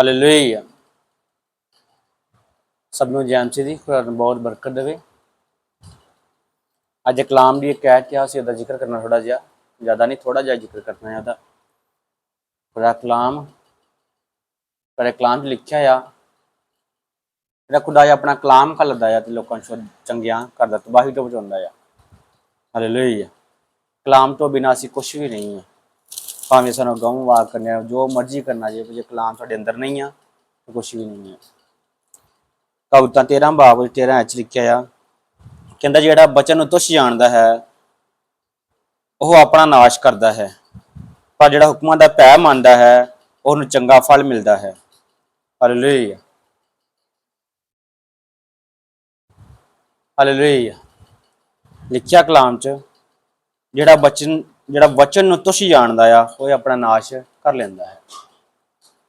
Hallelujah ਸਭ ਨੂੰ ਜੈਮਸੀ ਦੀ ਖੁਦਾ ਨੂੰ ਬਹੁਤ ਬਰਕਤ ਦੇਵੇ। ਅੱਜ ਕਲਾਮ ਦੀ ਇੱਕ ਕਹਿ ਆ ਸੀ ਉਹਦਾ ਜ਼ਿਕਰ ਕਰਨਾ ਥੋੜਾ ਜਿਹਾ। ਜ਼ਿਆਦਾ ਨਹੀਂ ਥੋੜਾ ਜਿਹਾ ਜ਼ਿਕਰ ਕਰਨਾ ਹੈ ਉਹਦਾ। ਖੁਦਾ ਕਲਾਮ ਪਰ ਕਲਾਮ 'ਚ ਲਿਖਿਆ ਆ। ਜਿਹੜਾ ਖੁਦਾ ਜੀ ਆਪਣਾ ਕਲਾਮ ਘੱਲਦਾ ਆ ਤੇ ਲੋਕਾਂ ਨੂੰ ਸ਼ੁੱਧ ਚੰਗੀਆਂ ਕਰਦਾ ਤਬਾਹੀ ਤੋਂ ਬਚਾਉਂਦਾ ਆ। ਹਾਲੇਲੂਇਆ ਕਲਾਮ ਤੋਂ ਬਿਨਾਂ ਅਸੀਂ ਕੁਝ ਵੀ ਨਹੀਂ ਆ। ਭਾਵੇਂ ਸਾਨੂੰ ਗਮ ਵਾਕ ਕਰਨੇ ਜੋ ਮਰਜ਼ੀ ਕਰਨਾ ਜੇ ਜੇ ਕਲਾਮ ਸਾਡੇ ਅੰਦਰ ਨਹੀਂ ਆ, ਤਾਂ ਕੁਝ ਵੀ ਨਹੀਂ ਆ। ਕਵਿਤਾ 13 ਬਾਬ 13 ਚ ਲਿਖਿਆ ਆ, ਕਹਿੰਦਾ ਜਿਹੜਾ ਬਚਨ ਨੂੰ ਤੁਸ਼ ਜਾਣਦਾ ਹੈ, ਉਹ ਆਪਣਾ ਨਾਸ਼ ਕਰਦਾ ਹੈ। ਪਰ ਜਿਹੜਾ ਹੁਕਮਾਂ ਦਾ ਪੈ ਮੰਨਦਾ ਹੈ, ਉਹਨੂੰ ਚੰਗਾ ਫਲ ਮਿਲਦਾ ਹੈ। ਹਾਲੇਲੂਇਆ ਹਾਲੇਲੂਇਆ ਲਿਖਿਆ ਕਲਾਮ ਚ, ਜਿਹੜਾ ਬਚਨ ਜਿਹੜਾ ਵਚਨ ਨੂੰ ਤੁਸ਼ ਜਾਣਦਾ ਆ, ਉਹ ਆਪਣਾ ਨਾਸ਼ ਕਰ ਲੈਂਦਾ ਹੈ।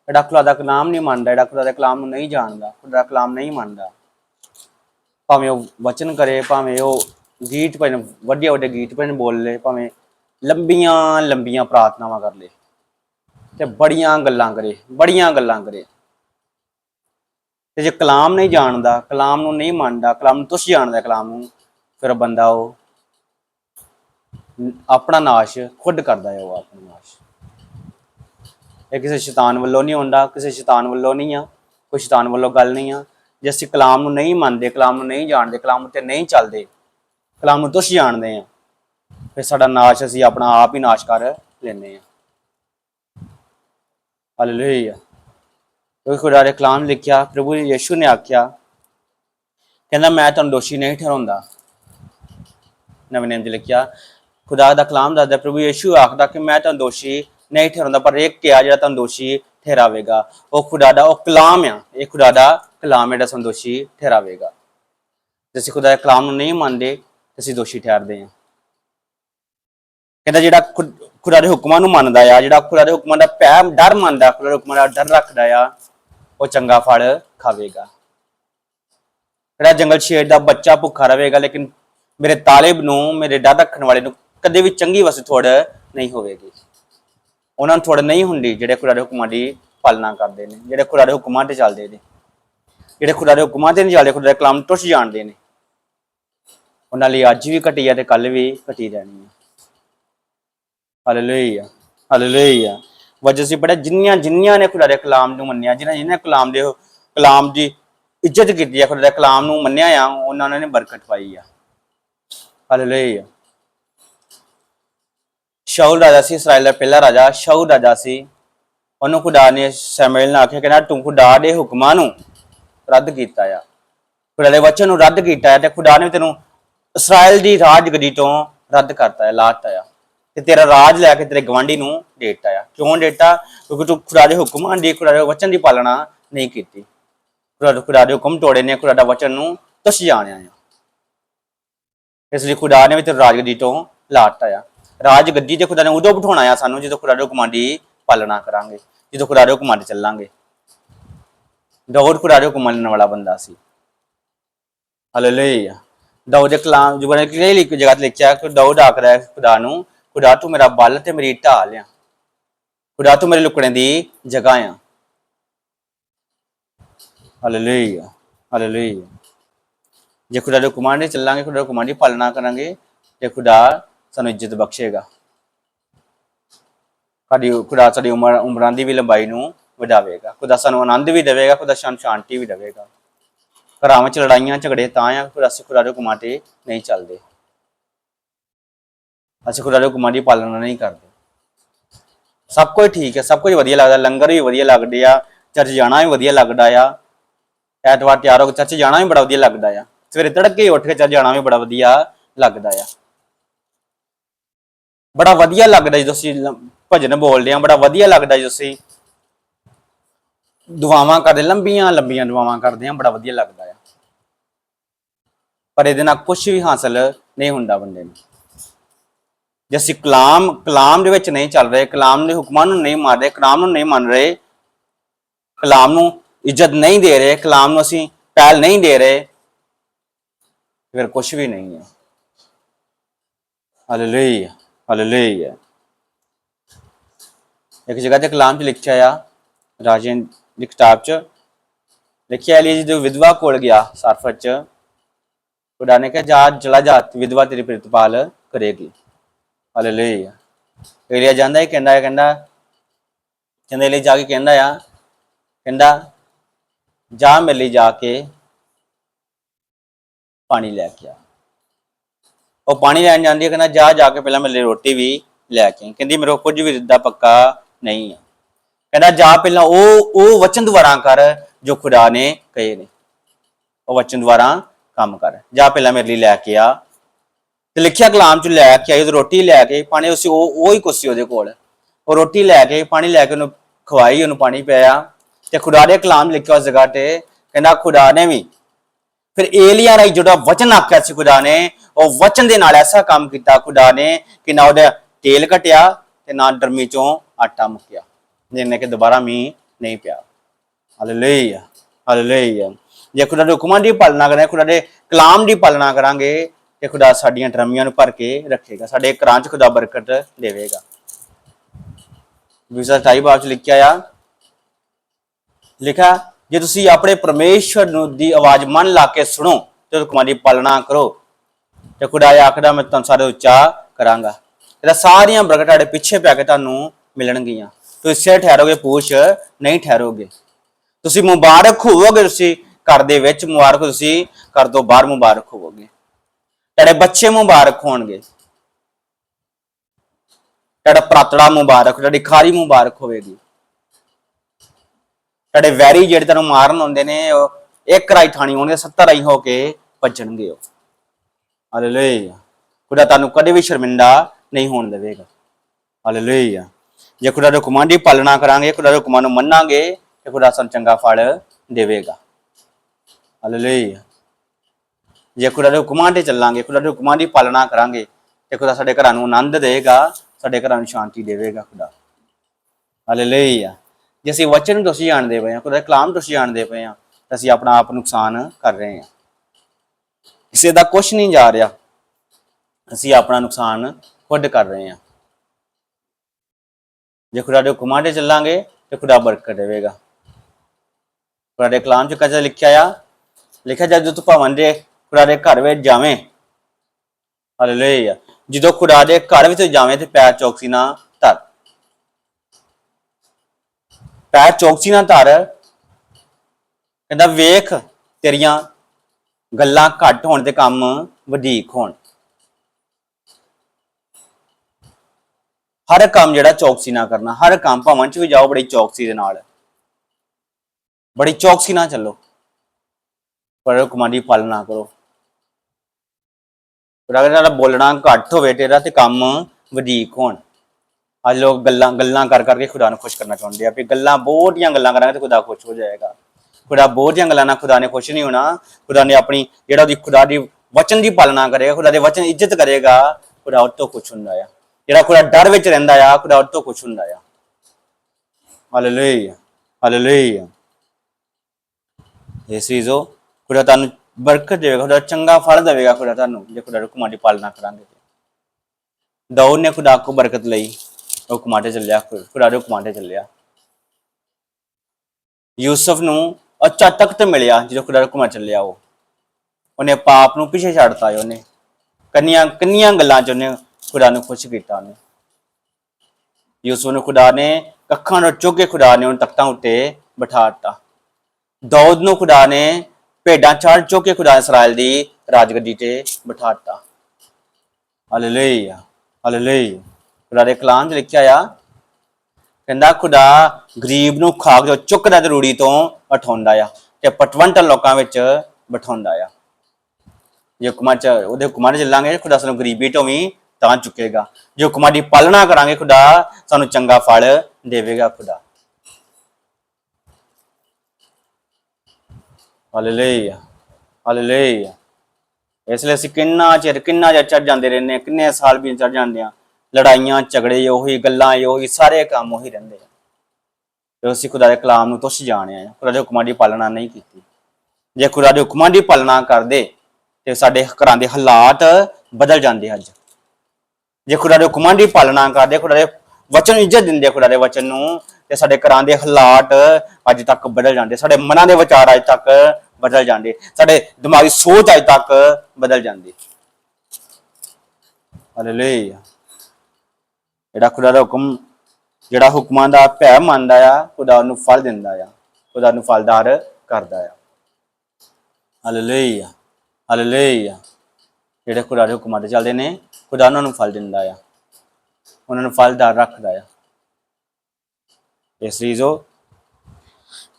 ਜਿਹੜਾ ਖੁਦਾ ਦਾ ਕਲਾਮ ਨਹੀਂ ਮੰਨਦਾ, ਜਿਹੜਾ ਖੁਦਾ ਦੇ ਕਲਾਮ ਨੂੰ ਨਹੀਂ ਜਾਣਦਾ, ਖੁਦਾ ਦਾ ਕਲਾਮ ਨਹੀਂ ਮੰਨਦਾ, ਭਾਵੇਂ ਉਹ ਵਚਨ ਕਰੇ, ਭਾਵੇਂ ਉਹ ਗੀਤ ਭਜਨ ਵੱਡੇ ਵੱਡੇ ਗੀਤ ਭਜਨ ਬੋਲ ਲੇ, ਭਾਵੇਂ ਲੰਬੀਆਂ ਲੰਬੀਆਂ ਪ੍ਰਾਰਥਨਾਵਾਂ ਕਰ ਲੇ, ਤੇ ਬੜੀਆਂ ਗੱਲਾਂ ਕਰੇ, ਬੜੀਆਂ ਗੱਲਾਂ ਕਰੇ। ਤੇ ਜੇ ਕਲਾਮ ਨਹੀਂ ਜਾਣਦਾ, ਕਲਾਮ ਨੂੰ ਨਹੀਂ ਮੰਨਦਾ, ਕਲਾਮ ਨੂੰ ਤੁਸ਼ ਜਾਣਦਾ ਕਲਾਮ ਨੂੰ, ਫਿਰ ਬੰਦਾ ਉਹ ਆਪਣਾ ਨਾਸ਼ ਖੁਦ ਕਰਦਾ ਹੈ ਉਹ ਆਪਣਾ ਨਾਸ਼। ਇਹ ਕਿਸੇ ਸ਼ੈਤਾਨ ਵੱਲੋਂ ਨਹੀਂ ਹੁੰਦਾ, ਕਿਸੇ ਸ਼ੈਤਾਨ ਵੱਲੋਂ ਨਹੀਂ ਆ, ਕੋਈ ਸ਼ੈਤਾਨ ਵੱਲੋਂ ਗੱਲ ਨਹੀਂ ਆ। ਜੇ ਅਸੀਂ ਕਲਾਮ ਨੂੰ ਨਹੀਂ ਮੰਨਦੇ, ਕਲਾਮ ਨੂੰ ਨਹੀਂ ਜਾਣਦੇ, ਕਲਾਮ ਉੱਤੇ ਨਹੀਂ ਚੱਲਦੇ, ਕਲਾਮ ਨੂੰ ਤੁਸੀਂ ਜਾਣਦੇ ਆ, ਫਿਰ ਸਾਡਾ ਨਾਸ਼ ਅਸੀਂ ਆਪਣਾ ਆਪ ਹੀ ਨਾਸ਼ ਕਰ ਲੈਂਦੇ ਆ। ਹਾਲੇਲੂਇਆ ਉਹ ਖੁਦਾ ਦੇ ਕਲਾਮ ਲਿਖਿਆ, ਪ੍ਰਭੂ ਯਿਸੂ ਨੇ ਆਖਿਆ, ਕਹਿੰਦਾ, ਮੈਂ ਤੁਹਾਨੂੰ ਦੋਸ਼ੀ ਨਹੀਂ ਠਹਿਰਾਉਂਦਾ। ਨਵੇਂ ਨੇਮ ਚ ਲਿਖਿਆ ਖੁਦਾ ਦਾ ਕਲਾਮ ਦੱਸਦਾ, ਪ੍ਰਭੂ ਯੇਸ਼ੂ ਆਖਦਾ ਕਿ ਮੈਂ ਤੁਹਾਨੂੰ ਦੋਸ਼ੀ ਨਹੀਂ ਠਹਿਰਾਉਂਦਾ, ਪਰ ਇੱਕ ਕਿਹਾ ਜਿਹੜਾ ਤੁਹਾਨੂੰ ਦੋਸ਼ੀ ਠਹਿਰਾਵੇਗਾ, ਉਹ ਖੁਦਾ ਦਾ, ਉਹ ਕਲਾਮ ਆ, ਇਹ ਖੁਦਾ ਦਾ ਕਲਾਮ ਹੈ ਜਿਹੜਾ ਸਾਨੂੰ ਦੋਸ਼ੀ ਠਹਿਰਾਵੇਗਾ। ਜੇ ਖੁਦਾ ਦੇ ਕਲਾਮ ਨੂੰ ਨਹੀਂ ਮੰਨਦੇ ਤਾਂ ਅਸੀਂ ਦੋਸ਼ੀ ਠਹਿਰਦੇ ਹਾਂ ਕਹਿੰਦਾ ਜਿਹੜਾ ਖੁਦਾ ਦੇ ਹੁਕਮਾਂ ਨੂੰ ਮੰਨਦਾ ਆ, ਜਿਹੜਾ ਖੁਦਾ ਦੇ ਹੁਕਮਾਂ ਦਾ ਪੈ ਡਰ ਮੰਨਦਾ, ਖੁਦਾ ਦੇ ਹੁਕਮਾਂ ਦਾ ਡਰ ਰੱਖਦਾ ਆ, ਉਹ ਚੰਗਾ ਫਲ ਖਾਵੇਗਾ। ਜਿਹੜਾ ਜੰਗਲ ਸ਼ੇਰ ਦਾ ਬੱਚਾ ਭੁੱਖਾ ਰਹੇਗਾ, ਲੇਕਿਨ ਮੇਰੇ ਤਾਲਿਬ ਨੂੰ, ਮੇਰੇ ਡਰ ਰੱਖਣ ਵਾਲੇ ਨੂੰ ਕਦੇ ਵੀ ਚੰਗੀ ਵਸਤ ਥੋੜ ਨਹੀਂ ਹੋਵੇਗੀ। ਉਹਨਾਂ ਨੂੰ ਥੋੜ ਨਹੀਂ ਹੁੰਦੀ, ਜਿਹੜੇ ਖੁਦਾ ਦੇ ਹੁਕਮਾਂ ਦੀ ਪਾਲਣਾ ਕਰਦੇ ਨੇ, ਜਿਹੜੇ ਖੁਦਾ ਦੇ ਹੁਕਮਾਂ ਤੇ ਚੱਲਦੇ ਨੇ। ਜਿਹੜੇ ਖੁਦਾ ਦੇ ਹੁਕਮਾਂ ਤੇ ਨਹੀਂ ਚੱਲਦੇ, ਖੁਦਾ ਦੇ ਕਲਾਮ ਨੂੰ ਜਾਣਦੇ ਨੇ। ਉਹਨਾਂ ਲਈ ਅੱਜ ਵੀ ਘਟੀ ਹੈ ਤੇ ਕੱਲ ਵੀ ਘਟੀ ਰਹਿਣੀ ਹੈ। ਹਾਲੇਲੂਇਆ ਹਾਲੇਲੂਇਆ ਵਜ੍ਹਾ ਸੀ ਬੜਾ ਜਿੰਨੀਆਂ ਜਿੰਨੀਆਂ ਨੇ ਖੁਦਾ ਦੇ ਕਲਾਮ ਨੂੰ ਮੰਨਿਆ, ਜਿਨ੍ਹਾਂ ਜਿਨ੍ਹਾਂ ਕਲਾਮ ਦੇ ਕਲਾਮ ਦੀ ਇੱਜ਼ਤ ਕੀਤੀ ਹੈ, ਖੁਦਾ ਦੇ ਕਲਾਮ ਨੂੰ ਮੰਨਿਆ ਆ, ਉਹਨਾਂ ਨੇ ਬਰਕਤ ਪਾਈ ਆ। ਹਾਲੇਲੂਇਆ ਸ਼ਾਉਲ ਰਾਜਾ ਸੀ, ਇਸਰਾਇਲ ਦਾ ਪਹਿਲਾ ਰਾਜਾ। ਸ਼ਾਉਲ ਰਾਜਾ ਸੀ। ਉਹਨੂੰ ਖੁਦਾ ਨੇ ਸਮੂਏਲ ਨਾਲ ਆਖਿਆ ਕਹਿੰਦਾ ਤੂੰ ਖੁਦਾ ਦੇ ਹੁਕਮਾਂ ਨੂੰ ਰੱਦ ਕੀਤਾ ਆ। ਖੁਦਾ ਦੇ ਵਚਨ ਨੂੰ ਰੱਦ ਕੀਤਾ ਹੈ ਤੇ ਖੁਦਾ ਨੇ ਤੈਨੂੰ ਇਸਰਾਇਲ ਦੀ ਰਾਜਗਦੀ ਤੋਂ ਰੱਦ ਕਰਤਾ ਹੈ ਲਾਤਾ ਆ। ਤੇ ਤੇਰਾ ਰਾਜ ਲੈ ਕੇ ਤੇਰੇ ਗਵਾਂਢੀ ਨੂੰ ਦੇਤਾ ਆ। ਕਿਉਂ ਦੇਤਾ? ਕਿਉਂਕਿ ਤੂੰ ਖੁਦਾ ਦੇ ਹੁਕਮਾਂ ਦੀ ਖੁਦਾ ਦੇ ਵਚਨ ਦੀ ਪਾਲਣਾ ਨਹੀਂ ਕੀਤੀ। ਖੁਦਾ ਦੇ ਖੁਦਾ ਦੇ ਹੁਕਮ ਤੋੜੇ ਨੇ, ਖੁਦਾ ਦਾ ਵਚਨ ਨੂੰ ਤੁਸ ਜਾਣਿਆ ਆ। ਇਸ ਲਈ ਖੁਦਾ ਨੇ ਵੀ ਤੇਰੇ ਰਾਜਗਦੀ ਤੋਂ ਲਾਤਾ ਆ। ਰਾਜ ਗੱਦੀ ਤੇ ਖੁਦਾ ਨੇ ਉਦੋਂ ਬਿਠਾਉਣਾ ਆ ਸਾਨੂੰ, ਜਦੋਂ ਖੁਦਾ ਦੇ ਹੁਕਮਾਂ ਦੀ ਪਾਲਣਾ ਕਰਾਂਗੇ, ਜਦੋਂ ਖੁਦਾ ਦੇ ਹੁਕਮਾਂ ਚੱਲਾਂਗੇ। ਦਾਊਦ ਖੁਦਾ ਦੇ ਹੁਕਮ ਵਾਲਾ ਬੰਦਾ ਸੀ। ਹਾਲੇਲੂਇਆ ਦਾਊਦ ਕਲਾਮ ਜੋ ਬਣੇ ਲਿਖ ਜਗ੍ਹਾ ਲਿਖਿਆ ਕਿ ਦਾਊਦ ਆਖਦਾ ਖੁਦਾ ਨੂੰ, ਖੁਦਾ, ਤੂੰ ਮੇਰਾ ਬਲ ਤੇ ਮੇਰੀ ਢਾਲ ਆ। ਖੁਦਾ, ਤੂੰ ਮੇਰੇ ਲੁਕਣੇ ਦੀ ਜਗ੍ਹਾ ਆ। ਹਾਲੇਲੂਇਆ ਹਾਲੇਲੂਇਆ ਜੇ ਖੁਦਾ ਦੇ ਹੁਕਮਾਂ ਚੱਲਾਂਗੇ, ਖੁਦਾ ਦੇ ਹੁਕਮਾਂ ਦੀ ਪਾਲਣਾ ਕਰਾਂਗੇ, ਤੇ ਖੁਦਾ ਸਾਨੂੰ ਇੱਜ਼ਤ ਬਖਸ਼ੇਗਾ। ਸਾਡੀ ਖੁਦਾ ਸਾਡੀ ਉਮਰ, ਉਮਰਾਂ ਦੀ ਵੀ ਲੰਬਾਈ ਨੂੰ ਵਧਾਵੇਗਾ। ਖੁਦਾ ਸਾਨੂੰ ਆਨੰਦ ਵੀ ਦੇਵੇਗਾ, ਖੁਦਾ ਸਾਨੂੰ ਸ਼ਾਂਤੀ ਵੀ ਦੇਵੇਗਾ। ਘਰਾਂ ਵਿੱਚ ਲੜਾਈਆਂ, ਝਗੜੇ ਤਾਂ ਆ ਫਿਰ ਅਸੀਂ ਖੁਦਾ ਦੇ ਹੁਕਮਾਂ ਤੇ ਨਹੀਂ ਚੱਲਦੇ। ਅਸੀਂ ਖੁਦਾ ਦੇ ਹੁਕਮਾਂ ਦੀ ਪਾਲਣਾ ਨਹੀਂ ਕਰਦੇ। ਸਭ ਕੁਝ ਠੀਕ ਹੈ, ਸਭ ਕੁਝ ਵਧੀਆ ਲੱਗਦਾ, ਲੰਗਰ ਵੀ ਵਧੀਆ ਲੱਗਦੇ ਆ, ਚਰਚ ਜਾਣਾ ਵੀ ਵਧੀਆ ਲੱਗਦਾ ਆ। ਐਤਵਾਰ ਤਿਆਰ ਹੋ ਕੇ ਚਰਚ ਜਾਣਾ ਵੀ ਬੜਾ ਵਧੀਆ ਲੱਗਦਾ ਆ। ਸਵੇਰੇ ਤੜਕੇ ਉੱਠ ਕੇ ਚਰਚ ਜਾਣਾ ਵੀ ਬੜਾ ਵਧੀਆ ਲੱਗਦਾ ਆ। ਬੜਾ ਵਧੀਆ ਲੱਗਦਾ ਜਦੋਂ ਅਸੀਂ ਭਜਨ ਬੋਲਦੇ ਆ ਬੜਾ ਵਧੀਆ ਲੱਗਦਾ ਜਦੋਂ ਅਸੀਂ ਦੁਆਵਾਂ ਕਰਦੇ, ਲੰਬੀਆਂ ਲੰਬੀਆਂ ਦੁਆਵਾਂ ਕਰਦੇ ਆ ਬੜਾ ਵਧੀਆ ਲੱਗਦਾ ਆ। ਪਰ ਇਹਦੇ ਨਾਲ ਕੁਝ ਵੀ ਹਾਸਲ ਨਹੀਂ ਹੁੰਦਾ ਬੰਦੇ ਨੂੰ। ਜੇ ਅਸੀਂ ਕਲਾਮ ਕਲਾਮ ਦੇ ਵਿੱਚ ਨਹੀਂ ਚੱਲ ਰਹੇ, ਕਲਾਮ ਦੇ ਹੁਕਮਾਂ ਨੂੰ ਨਹੀਂ ਮੰਨ ਰਹੇ ਕਲਾਮ ਨੂੰ ਨਹੀਂ ਮੰਨ ਰਹੇ, ਕਲਾਮ ਨੂੰ ਇੱਜ਼ਤ ਨਹੀਂ ਦੇ ਰਹੇ, ਕਲਾਮ ਨੂੰ ਅਸੀਂ ਪਹਿਲ ਨਹੀਂ ਦੇ ਰਹੇ, ਫਿਰ ਕੁਝ ਵੀ ਨਹੀਂ ਹੈ ਹਾਲੇਲੂਇਆ ਹਾਲੇਲੂਇਆ ਇੱਕ ਜਗ੍ਹਾ ਤੇ ਕਲਾਮ 'ਚ ਲਿਖਿਆ ਆ, ਰਾਜੇ ਦੀ ਕਿਤਾਬ 'ਚ ਲਿਖਿਆ ਏਲੀਆ ਜਦੋਂ ਵਿਧਵਾ ਕੋਲ ਗਿਆ ਸਰਫਤ 'ਚ ਖੁਦਾ ਨੇ ਕਿਹਾ, ਜਾ ਚਲਾ ਜਾ, ਵਿਧਵਾ ਤੇਰੀ ਪ੍ਰਤਪਾਲ ਕਰੇਗੀ। ਹਾਲੇਲੂਇਆ ਏਲੀਆ ਜਾਂਦਾ ਹੀ, ਕਹਿੰਦਾ ਹੈ, ਕਹਿੰਦਾ ਕਹਿੰਦਾ ਏਲੀਆ ਜਾ ਕੇ ਕਹਿੰਦਾ ਆ, ਕਹਿੰਦਾ, ਜਾ ਮੇਰੇ ਲਈ ਜਾ ਕੇ ਪਾਣੀ ਲੈ ਕੇ ਆ। ਉਹ ਪਾਣੀ ਲੈਣ ਜਾਂਦੀ ਹੈ, ਕਹਿੰਦਾ ਜਾ ਜਾ ਕੇ ਪਹਿਲਾਂ ਮੇਰੇ ਲਈ ਰੋਟੀ ਵੀ ਲੈ ਕੇ ਆਈ। ਕਹਿੰਦੀ ਮੇਰੇ ਕੋਲ ਕੁਝ ਵੀ ਦਿੱਤਾ ਪੱਕਾ ਨਹੀਂ ਹੈ। ਕਹਿੰਦਾ ਜਾ ਪਹਿਲਾਂ ਉਹ ਉਹ ਵਚਨ ਦੁਆਰਾ ਕਰ ਜੋ ਖੁਦਾ ਨੇ ਕਹੇ ਨੇ। ਉਹ ਵਚਨ ਦੁਆਰਾ ਕੰਮ ਕਰ। ਜਾ ਪਹਿਲਾਂ ਮੇਰੇ ਲਈ ਲੈ ਕੇ ਆ। ਤੇ ਲਿਖਿਆ ਕਲਾਮ ਚ ਲੈ ਕੇ ਆਈ ਉਹ ਰੋਟੀ ਲੈ ਕੇ ਪਾਣੀ ਉਸ ਉਹ ਉਹ ਹੀ ਕੁਛ ਸੀ ਉਹਦੇ ਕੋਲ। ਉਹ ਰੋਟੀ ਲੈ ਕੇ ਪਾਣੀ ਲੈ ਕੇ ਉਹਨੂੰ ਖਵਾਈ, ਉਹਨੂੰ ਪਾਣੀ ਪਿਆਇਆ ਤੇ ਖੁਦਾ ਦੇ ਕਲਾਮ ਲਿਖਿਆ ਉਸ ਜਗ੍ਹਾ ਤੇ, ਕਹਿੰਦਾ ਖੁਦਾ ਨੇ ਵੀ ਫਿਰ ਏਲੀਆ ਰਾਈ ਜਿਹੜਾ ਵਚਨ ਆਖਿਆ ਸੀ ਖੁਦਾ ਨੇ, ਉਹ ਵਚਨ ਦੇ ਨਾਲ ਐਸਾ ਕੰਮ ਕੀਤਾ ਖੁਦਾ ਨੇ ਕਿ ਨਾ ਉਹਦਾ ਤੇਲ ਘਟਿਆ ਤੇ ਨਾ ਡਰਮੀ ਚੋਂ ਆਟਾ ਮੁੱਕਿਆ, ਜਿੰਨੇ ਕਿ ਦੁਬਾਰਾ ਮੀਂਹ ਨਹੀਂ ਪਿਆ। ਹਾਲੇਲੂਇਆ ਹਾਲੇਲੂਇਆ ਜੇ ਖੁਦਾ ਦੇ ਹੁਕਮਾਂ ਦੀ ਪਾਲਣਾ ਕਰਾਂਗੇ ਖੁਦਾ ਦੇ ਕਲਾਮ ਦੀ ਪਾਲਣਾ ਕਰਾਂਗੇ, ਤੇ ਖੁਦਾ ਸਾਡੀਆਂ ਡਰਮੀਆਂ ਨੂੰ ਭਰ ਕੇ ਰੱਖੇਗਾ, ਸਾਡੇ ਘਰਾਂ 'ਚ ਖੁਦਾ ਬਰਕਤ ਦੇਵੇਗਾ। ਵਿਸਾ ਟਾਈ ਬਾਅਦ ਚ ਲਿਖਿਆ ਆ ਲਿਖਾ ਜੇ ਤੁਸੀਂ ਆਪਣੇ ਪਰਮੇਸ਼ਵਰ ਨੂੰ ਦੀ ਆਵਾਜ਼ ਮਨ ਲਾ ਕੇ ਸੁਣੋ, ਤੇ ਹੁਕਮਾਂ ਦੀ ਪਾਲਣਾ ਕਰੋ। ਤੇ ਖੁਦਾ ਆਖਦਾ, ਮੈਂ ਤੁਹਾਨੂੰ ਸਾਰੇ ਉੱਚਾ ਕਰਾਂਗਾ। ਇਹਦਾ ਸਾਰੀਆਂ ਬਰਕਤਾਂ ਤੁਹਾਡੇ ਪਿੱਛੇ ਪੈ ਕੇ ਤੁਹਾਨੂੰ ਮਿਲਣਗੀਆਂ। ਤੁਸੀਂ ਸਿਰ ਠਹਿਰੋਗੇ, ਪੂਛ ਨਹੀਂ ਠਹਿਰੋਗੇ। ਤੁਸੀਂ ਮੁਬਾਰਕ ਹੋਵੋਗੇ ਤੁਸੀਂ ਘਰ ਦੇ ਵਿੱਚ, ਮੁਬਾਰਕ ਤੁਸੀਂ ਘਰ ਤੋਂ ਬਾਹਰ ਮੁਬਾਰਕ ਹੋਵੋਗੇ। ਤੁਹਾਡੇ ਬੱਚੇ ਮੁਬਾਰਕ ਹੋਣਗੇ। ਤੁਹਾਡਾ ਪ੍ਰਾਤੜਾ ਮੁਬਾਰਕ, ਤੁਹਾਡੀ ਖਾਰੀ ਮੁਬਾਰਕ ਹੋਵੇਗੀ। ਤੁਹਾਡੇ ਵੈਰੀ ਜਿਹੜੇ ਤੁਹਾਨੂੰ ਮਾਰਨ ਹੁੰਦੇ ਨੇ, ਉਹ ਇੱਕ ਰਾਈ ਥਾਣੀ ਹੋਣਗੇ 70 ਰਾਈ ਹੋ ਕੇ ਭੱਜਣਗੇ ਉਹ। ਹਾਲੇਲੂਇਆ ਖੁਦਾ ਤੁਹਾਨੂੰ ਕਦੇ ਵੀ ਸ਼ਰਮਿੰਦਾ ਨਹੀਂ ਹੋਣ ਦੇਵੇਗਾ। ਹਾਲੇਲੂਇਆ ਜੇ ਖੁਦਾ ਦੇ ਹੁਕਮਾਂ ਦੀ ਪਾਲਣਾ ਕਰਾਂਗੇ, ਖੁਦਾ ਦੇ ਹੁਕਮਾਂ ਨੂੰ ਮੰਨਾਂਗੇ, ਤੇ ਖੁਦਾ ਸਾਨੂੰ ਚੰਗਾ ਫਲ ਦੇਵੇਗਾ। ਹਾਲੇਲੂਇਆ ਜੇ ਖੁਦਾ ਦੇ ਹੁਕਮਾਂ ਤੇ ਚੱਲਾਂਗੇ, ਖੁਦਾ ਦੇ ਹੁਕਮਾਂ ਦੀ ਪਾਲਣਾ ਕਰਾਂਗੇ, ਤੇ ਖੁਦਾ ਸਾਡੇ ਘਰਾਂ ਨੂੰ ਆਨੰਦ ਦੇਵੇਗਾ, ਸਾਡੇ ਘਰਾਂ ਨੂੰ ਸ਼ਾਂਤੀ ਦੇਵੇਗਾ ਖੁਦਾ। ਹਾਲੇਲੂਇਆ ਜੇ ਅਸੀਂ ਵਚਨ ਨੂੰ ਦੋਸ਼ੀ ਜਾਣਦੇ ਪਏ ਹਾਂ, ਖੁਦਾ ਦੇ ਕਲਾਮ ਤੁਸੀਂ ਜਾਣਦੇ ਪਏ ਹਾਂ, ਤਾਂ ਅਸੀਂ ਆਪਣਾ ਆਪ ਨੁਕਸਾਨ ਕਰ ਰਹੇ ਹਾਂ। ਕਿਸੇ ਦਾ ਕੁਝ ਨਹੀਂ ਜਾ ਰਿਹਾ, ਅਸੀਂ ਆਪਣਾ ਨੁਕਸਾਨ ਖੁਦ ਕਰ ਰਹੇ ਹਾਂ। ਜੇ ਖੁਦਾ ਦੇ ਹੁਕਮਾਂ ਤੇ ਚੱਲਾਂਗੇ, ਤੇ ਖੁਦਾ ਬਰਕਤ ਦੇਵੇਗਾ। ਖੁਦਾ ਦੇ ਕਲਾਮ ਚ ਕਜਾ ਲਿਖਿਆ ਆ, ਲਿਖਿਆ ਜਦ ਤੂੰ ਭਵਨ ਦੇ ਖੁਦਾ ਦੇ ਘਰ ਵਿੱਚ ਜਾਵੇਂ, ਹਾਲੇਲੂਇਆ, ਜਦੋਂ ਖੁਦਾ ਦੇ ਘਰ ਵਿੱਚ ਜਾਵੇਂ ਤੇ ਪੈਰ ਚੌਕਸੀ ਨਾ ਧਰ ਪੈਰ ਚੌਕਸੀ ਨਾਲ ਧਰ। ਕਹਿੰਦਾ, ਵੇਖ ਤੇਰੀਆਂ ਗੱਲਾਂ ਘੱਟ ਹੋਣ ਤੇ ਕੰਮ ਵਧੀਕ ਹੋਣ। ਹਰ ਕੰਮ ਜਿਹੜਾ ਚੌਕਸੀ ਨਾਲ ਕਰਨਾ, ਹਰ ਕੰਮ ਭਵਨ ਚ ਵੀ ਜਾਓ ਬੜੀ ਚੌਕਸੀ ਦੇ ਨਾਲ। ਬੜੀ ਚੌਕਸੀ ਨਾਲ ਚੱਲੋ। ਪਰ ਹੁਕਮਾਂ ਦੀ ਪਾਲਣਾ ਕਰੋ। ਪਰ ਅਗਰ ਤੇਰਾ ਬੋਲਣਾ ਘੱਟ ਹੋਵੇ, ਤੇਰਾ ਤੇ ਕੰਮ ਵਧੀਕ ਹੋਣ। ਅੱਜ ਲੋਕ ਗੱਲਾਂ ਗੱਲਾਂ ਕਰ, ਕਰਕੇ ਖੁਦਾ ਨੂੰ ਖੁਸ਼ ਕਰਨਾ ਚਾਹੁੰਦੇ ਆ ਵੀ ਗੱਲਾਂ ਬਹੁਤੀਆਂ ਗੱਲਾਂ ਕਰਾਂਗੇ ਤੇ ਖੁਦਾ ਖੁਸ਼ ਹੋ ਜਾਏਗਾ। ਖੁਦਾ ਬਹੁਤੀਆਂ ਗੱਲਾਂ ਨਾਲ ਖੁਦਾ ਨੇ ਖੁਸ਼ ਨਹੀਂ ਹੋਣਾ। ਖੁਦਾ ਨੇ ਆਪਣੀ ਜਿਹੜਾ ਉਹਦੀ ਖੁਦਾ ਦੀ ਵਚਨ ਦੀ ਪਾਲਣਾ ਕਰੇਗਾ, ਖੁਦਾ ਦੇ ਵਚਨ ਇੱਜ਼ਤ ਕਰੇਗਾ, ਖੁਦਾ ਉਹ ਤੋਂ ਖੁਸ਼ ਹੁੰਦਾ ਆ। ਜਿਹੜਾ ਖੁਦਾ ਡਰ ਵਿੱਚ ਰਹਿੰਦਾ ਆ, ਖੁਦਾ ਉਹ ਤੋਂ ਖੁਸ਼ ਹੁੰਦਾ ਆ। ਹਾਲੇਲੂਇਆ ਹਾਲੇਲੂਇਆ ਇਸ ਚੀਜ਼ੋ ਖੁਦਾ ਤੁਹਾਨੂੰ ਬਰਕਤ ਦੇਵੇਗਾ, ਖੁਦਾ ਚੰਗਾ ਫਲ ਦੇਵੇਗਾ, ਖੁਦਾ ਤੁਹਾਨੂੰ, ਜੇ ਖੁਦਾ ਦੇ ਹੁਕਮਾਂ ਦੀ ਪਾਲਣਾ ਕਰਾਂਗੇ ਤੇ। ਦਾਊਦ ਨੇ ਖੁਦਾ ਕੋ ਬਰਕਤ ਲਈ। ਉਹ ਹੁਕਮਾਂ ਤੇ ਚੱਲਿਆ ਖੁਦਾ ਦੇ ਹੁਕਮਾਂ ਤੇ ਚੱਲਿਆ ਯੂਸਫ ਨੂੰ ਅੱਛਾ ਤਖਤ ਮਿਲਿਆ, ਜਦੋਂ ਖੁਦਾ ਦੇ ਚੱਲਿਆ ਉਹ। ਉਹਨੇ ਪਾਪ ਨੂੰ ਪਿੱਛੇ ਛੱਡਤਾ ਉਹਨੇ। ਕੰਨੀਆਂ ਕੰਨੀਆਂ ਗੱਲਾਂ ਚ ਉਹਨੇ ਖੁਦਾ ਨੂੰ ਖੁਸ਼ ਕੀਤਾ ਉਹਨੇ। ਯੂਸਫ ਨੂੰ ਖੁਦਾ ਨੇ ਕੱਖਾਂ ਨੂੰ ਚੁੱਕ ਕੇ ਖੁਦਾ ਨੇ ਉਹਨੂੰ ਤਖਤਾਂ ਉੱਤੇ ਬਿਠਾ ਦਿੱਤਾ। ਦਾਊਦ ਨੂੰ ਖੁਦਾ ਨੇ ਭੇਡਾਂ ਛਾੜ ਚੁੱਕ ਕੇ ਖੁਦਾ ਇਸਰਾਇਲ ਦੀ ਰਾਜਗੱਦੀ ਤੇ ਬਿਠਾ ਦਿੱਤਾ। ਹਾਲੇਲੂਇਆ ਹਾਲੇਲੂਇਆ ਖੁਦਾ ਦੇ ਕਲਾਮ 'ਚ ਲਿਖਿਆ ਆ, ਕਹਿੰਦਾ ਖੁਦਾ ਗਰੀਬ ਨੂੰ ਖਾਕ ਜੋ ਚੁੱਕਦਾ ਤੇ ਰੂੜੀ ਤੋਂ ਉਠਾਉਂਦਾ ਆ ਤੇ ਪਟਵੰਟਨ ਲੋਕਾਂ ਵਿੱਚ ਬਿਠਾਉਂਦਾ ਆ। ਜੇ ਹੁਕਮਾਂ 'ਚ, ਉਹਦੇ ਹੁਕਮਾਂ 'ਚ ਚੱਲਾਂਗੇ, ਖੁਦਾ ਸਾਨੂੰ ਗਰੀਬੀ ਤੋਂ ਵੀ ਤਾਂ ਚੁੱਕੇਗਾ। ਜੇ ਹੁਕਮਾਂ ਦੀ ਪਾਲਣਾ ਕਰਾਂਗੇ, ਖੁਦਾ ਸਾਨੂੰ ਚੰਗਾ ਫਲ ਦੇਵੇਗਾ, ਖੁਦਾ। ਹਾਲੇਲੂਇਆ ਹਾਲੇਲੂਇਆ ਇਸ ਲਈ ਅਸੀਂ ਕਿੰਨਾ ਚਿਰ ਕਿੰਨਾ ਚਿਰ ਚੜ ਜਾਂਦੇ ਰਹਿੰਦੇ ਹਾਂ, ਕਿੰਨੇ ਸਾਲ ਵੀ ਚੜ ਜਾਂਦੇ ਆ ਲੜਾਈਆਂ, ਝਗੜੇ, ਉਹੀ ਗੱਲਾਂ, ਉਹੀ ਸਾਰੇ ਕੰਮ ਉਹੀ ਰਹਿੰਦੇ ਆ। ਤੇ ਅਸੀਂ ਖੁਦਾ ਦੇ ਕਲਾਮ ਨੂੰ ਤੁਛ ਜਾਣਿਆ ਆ। ਖੁਦਾ ਦੇ ਹੁਕਮਾਂ ਦੀ ਪਾਲਣਾ ਨਹੀਂ ਕੀਤੀ। ਜੇ ਖੁਦਾ ਦੇ ਹੁਕਮਾਂ ਦੀ ਪਾਲਣਾ ਕਰਦੇ, ਤੇ ਸਾਡੇ ਘਰਾਂ ਦੇ ਹਾਲਾਤ ਬਦਲ ਜਾਂਦੇ ਅੱਜ। ਜੇ ਖੁਦਾ ਦੇ ਹੁਕਮਾਂ ਦੀ ਪਾਲਣਾ ਕਰਦੇ, ਖੁਦਾ ਦੇ ਵਚਨ ਨੂੰ ਇੱਜ਼ਤ ਦਿੰਦੇ, ਖੁਦਾ ਦੇ ਵਚਨ ਨੂੰ, ਤੇ ਸਾਡੇ ਘਰਾਂ ਦੇ ਹਾਲਾਤ ਅੱਜ ਤੱਕ ਬਦਲ ਜਾਂਦੇ। ਸਾਡੇ ਮਨਾਂ ਦੇ ਵਿਚਾਰ ਅੱਜ ਤੱਕ ਬਦਲ ਜਾਂਦੇ। ਸਾਡੇ ਦਿਮਾਗੀ ਸੋਚ ਅੱਜ ਤੱਕ ਬਦਲ ਜਾਂਦੀ। ਹਾਲੇਲੂਇਆ। ਜਿਹੜਾ ਖੁਦਾ ਦਾ ਹੁਕਮ, ਜਿਹੜਾ ਹੁਕਮਾਂ ਦਾ ਭੈ ਮੰਨਦਾ ਆ, ਖੁਦਾ ਉਹਨੂੰ ਫਲ ਦਿੰਦਾ ਆ, ਖੁਦਾ ਨੂੰ ਫਲਦਾਰ ਕਰਦਾ ਆ। ਹਾਲੇਲੂਇਆ ਹਾਲੇਲੂਇਆ ਜਿਹੜੇ ਖੁਦਾ ਦੇ ਹੁਕਮਾਂ ਤੇ ਚੱਲਦੇ ਨੇ, ਖੁਦਾ ਉਹਨਾਂ ਨੂੰ ਫਲ ਦਿੰਦਾ ਆ, ਉਹਨਾਂ ਨੂੰ ਫਲਦਾਰ ਰੱਖਦਾ ਆ। ਇਸ ਲਈ ਜੋ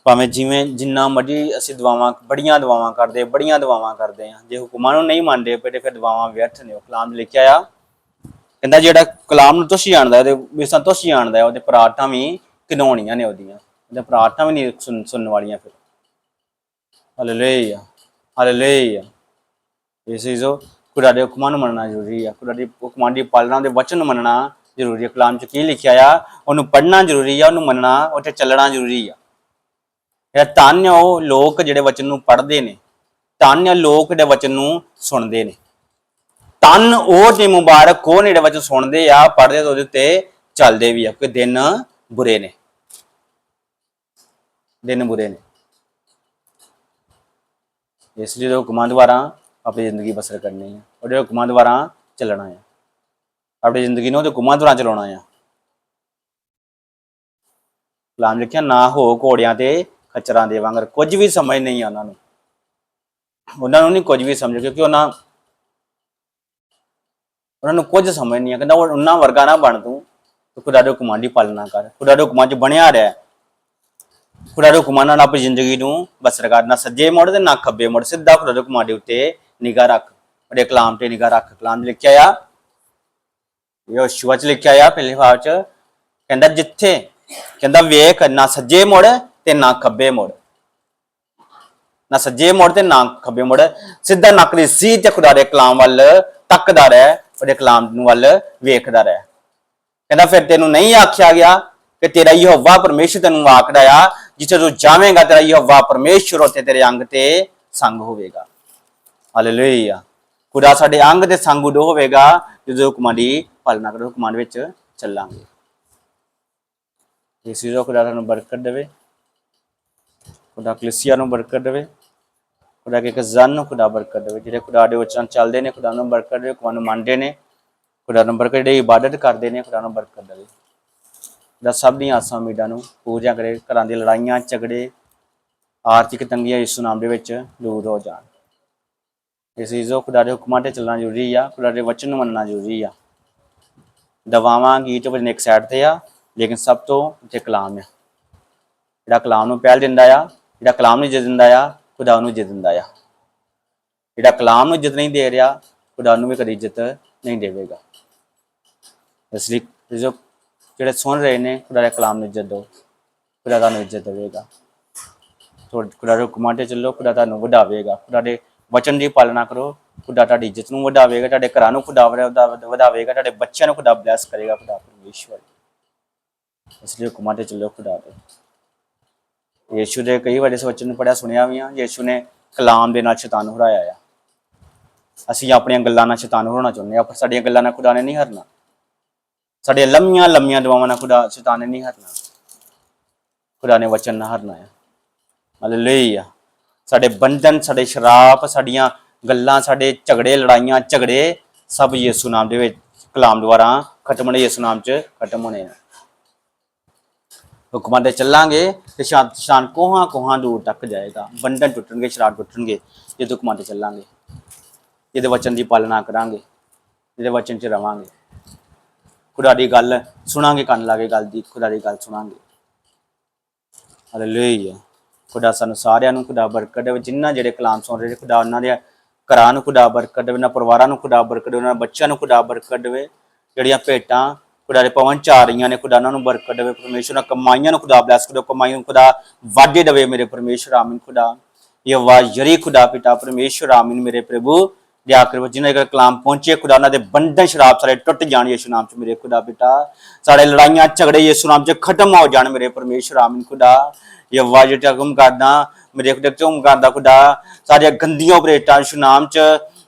ਭਾਵੇਂ ਜਿਵੇਂ ਜਿੰਨਾ ਮਰਜ਼ੀ ਅਸੀਂ ਦੁਆਵਾਂ, ਬੜੀਆਂ ਦੁਆਵਾਂ ਕਰਦੇ, ਬੜੀਆਂ ਦੁਆਵਾਂ ਕਰਦੇ ਆ, ਜੇ ਹੁਕਮਾਂ ਨੂੰ ਨਹੀਂ ਮੰਨਦੇ ਪਏ ਤੇ ਫਿਰ ਦੁਆਵਾਂ ਵਿਅਰਥ ਨੇ, ਉਹ ਕਲਾਮ 'ਚ ਲਿਖਿਆ ਆ ਕਹਿੰਦਾ ਜਿਹੜਾ ਕਲਾਮ ਨੂੰ ਤੁਸੀਂ ਜਾਣਦਾ, ਉਹਦੇ ਵਿਸਾਂ ਤੁਸੀਂ ਜਾਣਦਾ ਉਹਦੇ ਪ੍ਰਾਰਥਨਾ ਵੀ ਕਿਨੋਣੀਆਂ ਨੇ ਉਹਦੀਆਂ। ਉਹਦੇ ਪ੍ਰਾਰਥਨਾ ਵੀ ਨਹੀਂ ਸੁਣ, ਸੁਣਨ ਵਾਲੀਆਂ ਫਿਰ। ਹਾਲੇਲੂਇਆ ਹਾਲੇਲੂਇਆ ਇਸ ਇਸ ਖੁਦਾ ਦੇ ਹੁਕਮਾਂ ਨੂੰ ਮੰਨਣਾ ਜ਼ਰੂਰੀ ਆ। ਖੁਦਾ ਦੇ ਹੁਕਮਾਂ ਦੀ ਪਾਲਣਾ ਦੇ ਵਚਨ ਨੂੰ ਮੰਨਣਾ ਜ਼ਰੂਰੀ ਹੈ ਕਲਾਮ 'ਚ ਕੀ ਲਿਖਿਆ ਆ? ਉਹਨੂੰ ਪੜ੍ਹਨਾ ਜ਼ਰੂਰੀ ਆ, ਉਹਨੂੰ ਮੰਨਣਾ ਉੱਤੇ ਚੱਲਣਾ ਜ਼ਰੂਰੀ ਆ। ਇਹ ਧੰਨ ਉਹ ਲੋਕ ਜਿਹੜੇ ਵਚਨ ਨੂੰ ਪੜ੍ਹਦੇ ਨੇ। ਧੰਨ ਲੋਕ ਦੇ ਵਚਨ ਨੂੰ ਸੁਣਦੇ ਨੇ। ਤਨ ਉਹ ਤੇ ਮੁਬਾਰਕ ਉਹ ਨੇੜੇ ਜਿਹੜੇ ਸੁਣਦੇ ਆ, ਪੜ੍ਹਦੇ ਤੇ ਉਹਦੇ ਉੱਤੇ ਚੱਲਦੇ ਵੀ ਆ, ਕਿ ਦਿਨ ਬੁਰੇ ਨੇ। ਦਿਨ ਬੁਰੇ ਨੇ। ਇਸ ਲਈ ਉਹ ਹੁਕਮਾਂ ਦੁਆਰਾ ਆਪਣੀ ਜ਼ਿੰਦਗੀ ਬਸਰ ਕਰਨੀ ਹੈ ਉਹਦੇ ਹੁਕਮਾਂ ਦੁਆਰਾ ਚੱਲਣਾ ਹੈ ਆਪਣੀ ਜ਼ਿੰਦਗੀ ਨੂੰ ਉਹਦੇ ਹੁਕਮਾਂ ਦੁਆਰਾ ਚਲਾਉਣਾ ਹੈ ਕਲਾਮ ਲਿਖਿਆ ਨਾ ਹੋ ਘੋੜਿਆਂ ਤੇ ਖੱਚਰਾਂ ਦੇ ਵਾਂਗਰ ਕੁਝ ਵੀ ਸਮਝ ਨਹੀਂ ਆ ਉਹਨਾਂ ਨੂੰ। ਉਹਨਾਂ ਨੂੰ ਨਹੀਂ ਕੁਝ ਵੀ ਸਮਝ, ਕਿਉਂਕਿ ਉਹਨਾਂ ਉਹਨਾਂ ਨੂੰ ਕੁਝ ਸਮਝ ਨਹੀਂ ਆ ਕਹਿੰਦਾ ਉਹ ਉਹਨਾਂ ਵਰਗਾ ਨਾ ਬਣ ਤੂੰ। ਤੂੰ ਖੁਦਾ ਦੇ ਹੁਕਮਾਂ ਦੀ ਪਾਲਣਾ ਕਰ। ਖੁਦਾ ਦੇ ਹੁਕਮਾਂ 'ਚ ਬਣਿਆ ਰਹਿ। ਖੁਦਾ ਦੇ ਹੁਕਮਾਂ ਨਾਲ ਆਪਣੀ ਜ਼ਿੰਦਗੀ ਨੂੰ ਬਸਰ ਕਰ। ਨਾ ਸੱਜੇ ਮੋੜ ਤੇ ਨਾ ਖੱਬੇ ਮੋੜ। ਸਿੱਧਾ ਖੁਦਾ ਦੇ ਹੁਕਮਾਂ ਦੇ ਉੱਤੇ ਨਿਗਾਹ ਰੱਖ। ਉਹਦੇ ਕਲਾਮ ਤੇ ਨਿਗਾਹ ਰੱਖ। ਕਲਾਮ ਲਿਖਿਆ ਆ। ਯੋਸ਼ੂਆ 'ਚ ਲਿਖਿਆ ਆ ਪਹਿਲੇ ਭਾਗ 'ਚ। ਕਹਿੰਦਾ ਜਿੱਥੇ ਕਹਿੰਦਾ ਵੇਖ, ਨਾ ਸੱਜੇ ਮੋੜ ਤੇ ਨਾ ਖੱਬੇ ਮੋੜ। ਨਾ ਸੱਜੇ ਮੋੜ ਤੇ ਨਾ ਖੱਬੇ ਮੋੜ। ਸਿੱਧਾ ਨੱਕ ਦੀ ਸੀ ਤੇ ਖੁਦਾ ਦੇ ਕਲਾਮ ਵੱਲ ਤੱਕਦਾ ਰਹਿ। ਉਹਦੇ ਕਲਾਮ ਨੂੰ ਵੱਲ ਵੇਖਦਾ ਰਹਿ। ਕਹਿੰਦਾ, ਫਿਰ ਤੈਨੂੰ ਨਹੀਂ ਆਖਿਆ ਗਿਆ ਕਿ ਤੇਰਾ ਯਹੋਵਾ ਪਰਮੇਸ਼ਰ ਤੈਨੂੰ ਆਖਦਾ ਆ, ਜਿੱਥੇ ਤੂੰ ਜਾਵੇਂਗਾ, ਤੇਰਾ ਯਹੋਵਾ ਪਰਮੇਸ਼ਰ ਉੱਤੇ ਤੇਰੇ ਅੰਗ ਤੇ ਸੰਗ ਹੋਵੇਗਾ? ਹਾਲੇਲੂਇਆ ਖੁਦਾ ਸਾਡੇ ਅੰਗ ਤੇ ਸੰਗ ਉਦੋਂ ਹੋਵੇਗਾ, ਜਦੋਂ ਹੁਕਮਾਂ ਦੀ ਪਾਲਣਾ ਕਰੋ, ਹੁਕਮਾਂ ਵਿੱਚ ਚੱਲਾਂਗੇ। ਇਸ ਜੋ ਖੁਦਾ ਤੁਹਾਨੂੰ ਬਰਕਤ ਦੇਵੇ, ਖੁਦਾ ਕਲੀਸਿਆ ਨੂੰ ਬਰਕਤ ਦੇਵੇ ਖੁਦਾ ਕੇ ਖਜ਼ਾਨ ਨੂੰ ਖੁਦਾ ਬਰਕਤ ਦੇਵੇ, ਜਿਹੜੇ ਖੁਦਾ ਦੇ ਵਚਨ ਚੱਲਦੇ ਨੇ, ਖੁਦਾ ਨੂੰ ਬਰਕਤ ਦੇਵੇ, ਖੁਦਾ ਨੂੰ ਮੰਨਦੇ ਨੇ, ਖੁਦਾ ਨੂੰ ਬਰਕਤ ਦੇ ਇਬਾਦਤ ਕਰਦੇ ਨੇ, ਖੁਦਾ ਨੂੰ ਬਰਕਤ ਦੇਵੇ। ਖੁਦਾ ਸਭ ਦੀਆਂ ਆਸਾਂ ਉਮੀਦਾਂ ਨੂੰ ਪੂਰੀਆਂ ਕਰੇ, ਘਰਾਂ ਦੀਆਂ ਲੜਾਈਆਂ ਝਗੜੇ, ਆਰਥਿਕ ਤੰਗੀਆਂ ਇਸ ਨਾਮ ਦੇ ਵਿੱਚ ਦੂਰ ਹੋ ਜਾਣ। ਇਸ ਇਜ਼ੋ ਖੁਦਾ ਦੇ ਹੁਕਮਾਂ ਤੇ ਚੱਲਣਾ ਜ਼ਰੂਰੀ ਆ, ਖੁਦਾ ਦੇ ਵਚਨ ਨੂੰ ਮੰਨਣਾ ਜ਼ਰੂਰੀ ਆ। ਦਵਾਵਾਂ, ਗੀਤ ਵਜਨ ਇੱਕ ਸਾਈਡ ਤੇ ਆ, ਲੇਕਿਨ ਸਭ ਤੋਂ ਇੱਥੇ ਕਲਾਮ ਆ। ਜਿਹੜਾ ਕਲਾਮ ਨੂੰ ਪਹਿਲ ਦਿੰਦਾ ਆ, ਜਿਹੜਾ ਕਲਾਮ ਨੂੰ ਜਿੱਤ ਦਿੰਦਾ ਆ ਖੁਦਾ ਨੂੰ ਇੱਜ਼ਤ ਦਿੰਦਾ ਆ। ਜਿਹੜਾ ਕਲਾਮ ਨੂੰ ਇੱਜ਼ਤ ਨਹੀਂ ਦੇ ਰਿਹਾ, ਖੁਦਾ ਨੂੰ ਵੀ ਕਦੀ ਇੱਜ਼ਤ ਨਹੀਂ ਦੇਵੇਗਾ। ਇਸ ਲਈ ਜੋ ਜਿਹੜੇ ਸੁਣ ਰਹੇ ਨੇ, ਖੁਦਾ ਦੇ ਕਲਾਮ ਨੂੰ ਇੱਜ਼ਤ ਦਿਓ ਖੁਦਾ ਤੁਹਾਨੂੰ ਇੱਜ਼ਤ ਦੇਵੇਗਾ। ਤੁਹਾਡੇ, ਖੁਦਾ ਦੇ ਹੁਕਮਾਂ ਤੇ ਚੱਲੋ, ਖੁਦਾ ਤੁਹਾਨੂੰ ਵਧਾਵੇਗਾ। ਖੁਦਾ ਦੇ ਵਚਨ ਦੀ ਪਾਲਣਾ ਕਰੋ, ਖੁਦਾ ਤੁਹਾਡੀ ਇੱਜ਼ਤ ਨੂੰ ਵਧਾਵੇਗਾ, ਤੁਹਾਡੇ ਘਰਾਂ ਨੂੰ ਖੁਦਾ ਵਧਾਵੇਗਾ, ਤੁਹਾਡੇ ਬੱਚਿਆਂ ਨੂੰ ਖੁਦਾ ਬਲੈਸ ਕਰੇਗਾ, ਖੁਦਾ ਪਰਮੇਸ਼ਵਰ। ਇਸ ਲਈ ਹੁਕਮਾਂ ਤੇ ਚੱਲੋ, ਖੁਦਾ ਦੇ। ਯੀਸ਼ੂ ਦੇ ਕਈ ਵਾਰ ਇਸ ਵਚਨ ਨੂੰ ਪੜਿਆ ਸੁਣਿਆ ਵੀ ਆ। ਯੀਸ਼ੂ ਨੇ ਕਲਾਮ ਦੇ ਨਾਲ ਸ਼ੈਤਾਨ ਹਰਾਇਆ ਆ। ਅਸੀਂ ਆਪਣੀਆਂ ਗੱਲਾਂ ਨਾਲ ਸ਼ੈਤਾਨ ਹਰਾਉਣਾ ਚਾਹੁੰਦੇ ਆ ਪਰ ਸਾਡੀਆਂ ਗੱਲਾਂ ਨਾਲ ਖੁਦਾ ਨੇ ਨਹੀਂ ਹਰਨਾ। ਸਾਡੇ ਲੰਮੀਆਂ ਲੰਮੀਆਂ ਦੁਆਵਾਂ ਨਾਲ ਖੁਦਾ, ਸ਼ੈਤਾਨ ਨੇ ਨਹੀਂ ਹਰਨਾ। ਖੁਦਾ ਨੇ ਵਚਨ ਨਾਲ ਹਰਨਾ ਆ। ਹਾਲੇਲੂਇਆ ਸਾਡੇ ਬੰਧਨ, ਸਾਡੇ ਸ਼ਰਾਪ, ਸਾਡੀਆਂ ਗੱਲਾਂ, ਸਾਡੇ ਝਗੜੇ, ਲੜਾਈਆਂ, ਝਗੜੇ ਸਭ ਯਿਸੂ ਨਾਮ ਦੇ ਵਿੱਚ ਕਲਾਮ ਦੁਆਰਾ ਖਤਮ ਹੋਣੇ, ਯਿਸੂ ਨਾਮ 'ਚ ਖਤਮ ਹੋਣੇ ਆ। ਹੁਕਮਾਂ ਤੇ ਚੱਲਾਂਗੇ ਤੇ ਸ਼ਾਂਤ ਸ਼ਾਨ ਕੋਹਾਂ ਕੋਹਾਂ ਦੂਰ ਤੱਕ ਜਾਏਗਾ। ਬੰਧਨ ਟੁੱਟਣਗੇ, ਸ਼ਰਾਬ ਟੁੱਟਣਗੇ ਜੇ ਹੁਕਮਾਂ ਤੇ ਚੱਲਾਂਗੇ। ਇਹਦੇ ਵਚਨ ਦੀ ਪਾਲਣਾ ਕਰਾਂਗੇ, ਇਹਦੇ ਵਚਨ 'ਚ ਰਵਾਂਗੇ। ਖੁਦਾ ਦੀ ਗੱਲ ਸੁਣਾਂਗੇ, ਕੰਨ ਲਾ ਕੇ ਗੱਲ ਦੀ, ਖੁਦਾ ਦੀ ਗੱਲ ਸੁਣਾਂਗੇ। ਹਾਲੇਲੂਇਆ ਖੁਦਾ ਸਾਨੂੰ ਸਾਰਿਆਂ ਨੂੰ ਖੁਦਾ ਬਰਕਤ ਦੇਵੇ, ਜਿੰਨਾ ਜਿਹੜੇ ਕਲਾਮ ਸੁਣ ਰਹੇ ਖੁਦਾ ਉਹਨਾਂ ਦੇ ਘਰਾਂ ਨੂੰ ਖੁਦਾ ਬਰਕਤ ਦੇਵੇ, ਉਹਨਾਂ ਪਰਿਵਾਰਾਂ ਨੂੰ ਖੁਦਾ ਬਰਕਤ ਦੇਵੇ, ਉਹਨਾਂ ਬੱਚਿਆਂ ਨੂੰ ਖੁਦਾ ਬਰਕਤ ਦੇਵੇ, ਜਿਹੜੀਆਂ ਭੇਟਾਂ ਖੁਦਾ ਦੇ ਪਵਨ ਚ ਆ ਰਹੀਆਂ ਨੇ, ਖੁਦਾ ਉਹਨਾਂ ਨੂੰ ਬਰਕਤ ਦੇਵੇ, ਪਰਮੇਸ਼ਰ ਨਾਲ ਕਮਾਈਆਂ ਨੂੰ ਖੁਦਾ ਬਲੈਸ ਕਰੋ, ਕਮਾਈਆਂ ਨੂੰ ਖੁਦਾ ਵਾਧੇ ਦੇਵੇ ਮੇਰੇ ਪਰਮੇਸ਼ਰ, ਆਮੀਨ ਖੁਦਾ। ਇਹ ਆਵਾਜ਼ ਖੁਦਾ ਪਿਤਾ, ਪਰਮੇਸ਼ਰ, ਆਮੀਨ ਮੇਰੇ ਪ੍ਰਭੂ। ਦੇ ਆਖਰ ਜਿਨ੍ਹਾਂ ਦੇ ਕਲਾਮ ਪਹੁੰਚੇ, ਖੁਦਾ ਉਹਨਾਂ ਦੇ ਬੰਧਨ ਸ਼ਰਾਬ ਸਾਰੇ ਟੁੱਟ ਜਾਣ, ਯਿਸੂ ਨਾਮ ਚ ਮੇਰੇ ਖੁਦਾ ਪਿਤਾ। ਸਾਡੇ ਲੜਾਈਆਂ, ਝਗੜੇ ਯਿਸੂ ਨਾਮ ਚ ਖਤਮ ਹੋ ਜਾਣ ਮੇਰੇ ਪਰਮੇਸ਼ਰ, ਆਮੀਨ ਖੁਦਾ। ਇਹ ਆਵਾਜ਼ ਜਿਹੜਾ ਹੁਕਮ ਕਰਦਾ, ਮੇਰੇ ਖੁਦਾ ਚੋਂ ਕਰਦਾ ਖੁਦਾ ਸਾਰੀਆਂ ਗੰਦੀਆਂ ਉਪਰੇਟਾਂ ਯਿਸੂ ਨਾਮ ਚ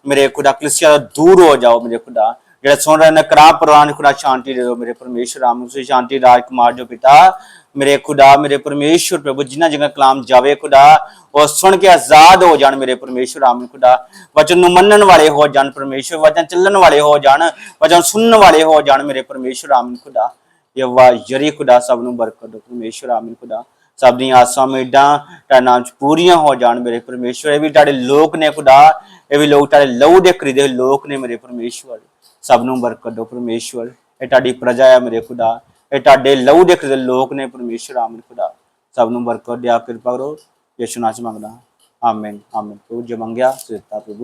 ਮੇਰੇ ਖੁਦਾ ਕਲਿਸਿਆ ਤੋਂ ਦੂਰ ਹੋ ਜਾਓ ਮੇਰੇ ਖੁਦਾ। ਜਿਹੜਾ ਸੁਣ ਰਹੇ ਨੇ ਕਰਾ ਖੁਦਾ ਸ਼ਾਂਤੀ ਦੇ ਦਿਓ ਮੇਰੇ ਪਰਮੇਸ਼ਰ ਆਮੀਨ ਤੁਸੀਂ ਸ਼ਾਂਤੀ ਰਾਜ ਕੁਮਾਰ ਜੋ ਪਿਤਾ, ਮੇਰੇ ਖੁਦਾ, ਮੇਰੇ ਪਰਮੇਸ਼ਵਰ ਪ੍ਰਭੂ, ਜਿਨ੍ਹਾਂ ਜਗ੍ਹਾ ਕਲਾਮ ਜਾਵੇ ਖੁਦਾ, ਉਹ ਸੁਣ ਕੇ ਆਜ਼ਾਦ ਹੋ ਜਾਣ ਮੇਰੇ ਪਰਮੇਸ਼ਵਰ ਆਮੀਨ ਖੁਦਾ। ਵਚਨ ਨੂੰ ਮੰਨਣ ਵਾਲੇ ਹੋ ਜਾਣ ਪਰਮੇਸ਼ਵਰ, ਵਚਨ ਚੱਲਣ ਵਾਲੇ ਹੋ ਜਾਣ, ਵਚਨ ਸੁਣਨ ਵਾਲੇ ਹੋ ਜਾਣ ਮੇਰੇ ਪਰਮੇਸ਼ਵਰ ਆਮੀਨ ਖੁਦਾ। ਯਵਾ ਯਰੀ ਖੁਦਾ, ਸਭ ਨੂੰ ਬਰਕਤ ਦੋ ਪਰਮੇਸ਼ਵਰ ਆਮੀਨ ਖੁਦਾ। ਸਭ ਦੀਆਂ ਆਸਾਂ ਮੇਡਾਂ ਤੁਹਾਡੇ ਨਾਮ ਚ ਪੂਰੀਆਂ ਹੋ ਜਾਣ ਮੇਰੇ ਪਰਮੇਸ਼ਵਰ। ਇਹ ਵੀ ਤੁਹਾਡੇ ਲੋਕ ਨੇ ਖੁਦਾ, ਇਹ ਵੀ ਲੋਕ ਤੁਹਾਡੇ ਲਹੂ ਦੇ ਖਰੀਦੇ ਹੋਏ ਲੋਕ ਨੇ ਮੇਰੇ ਪਰਮੇਸ਼ਵਰ। ਸਭ ਨੂੰ ਬਰਕਤ ਦੋ ਪਰਮੇਸ਼ਵਰ। ਇਹ ਤੁਹਾਡੀ ਪ੍ਰਜਾ ਹੈ ਮੇਰੇ ਖੁਦਾ। ਇਹ ਤੁਹਾਡੇ ਲਹੂ ਦੇ ਖਰੀਦੇ ਲੋਕ ਨੇ ਪਰਮੇਸ਼ਵਰ ਆਮੀਨ ਖੁਦਾ। ਸਭ ਨੂੰ ਬਰਕਤ ਦਿਆ ਕਿਰਪਾ ਕਰੋ। ਯਿਸੂ ਨਾਮ ਚ ਮੰਗਦਾ। ਆਮੀਨ ਆਮੀਨ। ਪ੍ਰਭੂ ਜੇ ਮੰਗਿਆ ਸਿਰਤਾ ਪ੍ਰਭੂ।